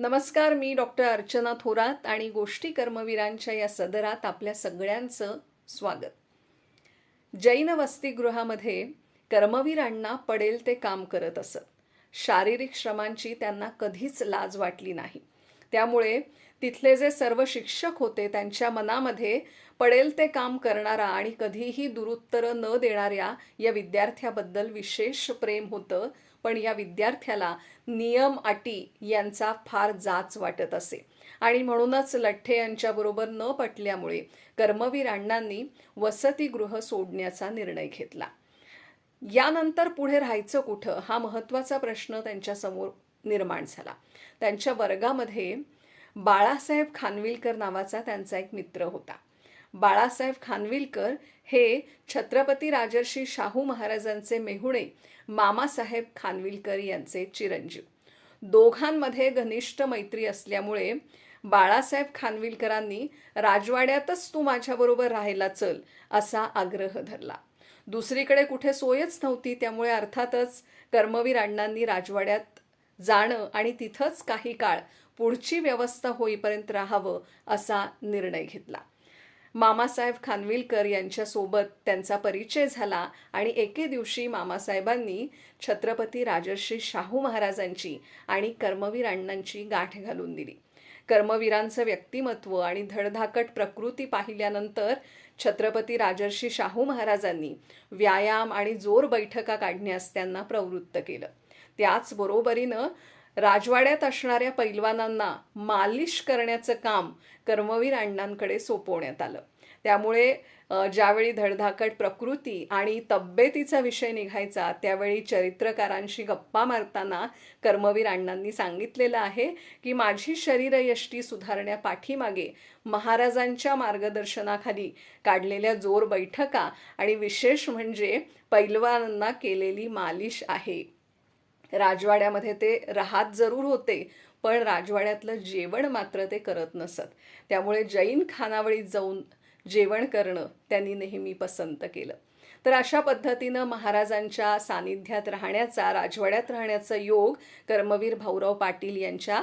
नमस्कार मी डॉक्टर अर्चना थोरात आणि गोष्टी कर्मवीरांच्या या सदरात आपल्या सगळ्यांचं स्वागत. जैन वसतिगृहामध्ये कर्मवीरांना पडेल ते काम करत असत. शारीरिक श्रमांची त्यांना कधीच लाज वाटली नाही. त्यामुळे तिथले जे सर्व शिक्षक होते त्यांच्या मनामध्ये पडेल ते काम करणारा आणि कधीही दुरुत्तर न देणाऱ्या या विद्यार्थ्याबद्दल विशेष प्रेम होतं पण या विद्यार्थ्याला नियम अटी यांचा फार जाच वाटत असे. आणि म्हणूनच लठ्ठे यांच्याबरोबर न पटल्यामुळे कर्मवीर अण्णांनी वसतिगृह सोडण्याचा निर्णय घेतला. यानंतर पुढे राहायचं कुठं हा महत्त्वाचा प्रश्न त्यांच्यासमोर निर्माण झाला. त्यांच्या वर्गामध्ये बाळासाहेब खानविलकर नावाचा त्यांचा एक मित्र होता. बाळासाहेब खानविलकर हे छत्रपती राजर्षी शाहू महाराजांचे मेहुणे मामासाहेब खानविलकर यांचे चिरंजीव. दोघांमध्ये घनिष्ठ मैत्री असल्यामुळे बाळासाहेब खानविलकरांनी राजवाड्यातच तू माझ्याबरोबर राहायला चल असा आग्रह धरला. दुसरीकडे कुठे सोयच नव्हती त्यामुळे अर्थातच कर्मवीर अण्णांनी राजवाड्यात जाणं आणि तिथंच काही काळ पुढची व्यवस्था होईपर्यंत राहावं असा निर्णय घेतला. मामासाहेब खानविलकर यांच्यासोबत त्यांचा परिचय झाला आणि एके दिवशी मामासाहेबांनी छत्रपती राजर्षी शाहू महाराजांची आणि कर्मवीर अण्णांची गाठ घालून दिली. कर्मवीरांचं व्यक्तिमत्व आणि धडधाकट प्रकृती पाहिल्यानंतर छत्रपती राजर्षी शाहू महाराजांनी व्यायाम आणि जोर बैठका काढण्यास त्यांना प्रवृत्त केलं. त्याचबरोबरीनं राजवाड्यात असणाऱ्या पैलवानांना मालिश करण्याचं काम कर्मवीर अण्णांकडे सोपवण्यात आलं. त्यामुळे ज्यावेळी धडधाकट प्रकृती आणि तब्येतीचा विषय निघायचा त्यावेळी चरित्रकारांशी गप्पा मारताना कर्मवीर अण्णांनी सांगितलेलं आहे की माझी शरीरयष्टी सुधारण्यापाठीमागे महाराजांच्या मार्गदर्शनाखाली काढलेल्या जोर बैठका आणि विशेष म्हणजे पैलवानांना केलेली मालिश आहे. राजवाड्यामध्ये ते राहत जरूर होते पण राजवाड्यातलं जेवण मात्र ते करत नसत. त्यामुळे जैन खानावळीत जाऊन जेवण करणं त्यांनी नेहमी पसंत केलं. तर अशा पद्धतीनं महाराजांच्या सानिध्यात राहण्याचा राजवाड्यात राहण्याचा योग कर्मवीर भाऊराव पाटील यांच्या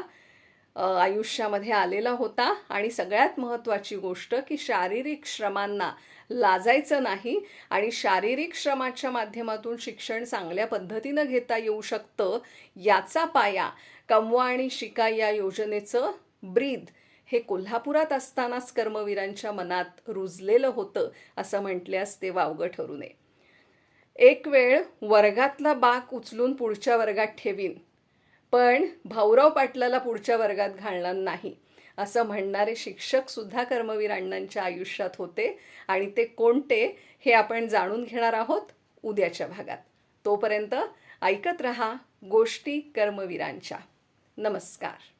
आयुष्यामध्ये आलेला होता. आणि सगळ्यात महत्त्वाची गोष्ट की शारीरिक श्रमांना लाजायचं नाही. आणि शारीरिक श्रमाच्या माध्यमातून शिक्षण चांगल्या पद्धतीनं घेता येऊ शकतं. याचा पाया कमवा आणि शिका या योजनेचं ब्रीद हे कोल्हापुरात असतानाच कर्मवीरांच्या मनात रुजलेलं होतं असं म्हटल्यास ते वावगं ठरू नये. एक वेळ वर्गातला बाक उचलून पुढच्या वर्गात ठेवीन. पण भाऊराव पाटलाला पुढच्या वर्गात घालणार नाही. असं म्हणणारे शिक्षक सुद्धा कर्मवीर अण्णांच्या आयुष्यात होते आणि ते कोणते हे आपण जाणून घेणार आहोत उद्याच्या भागात. तोपर्यंत ऐकत रहा गोष्टी कर्मवीरांच्या. नमस्कार.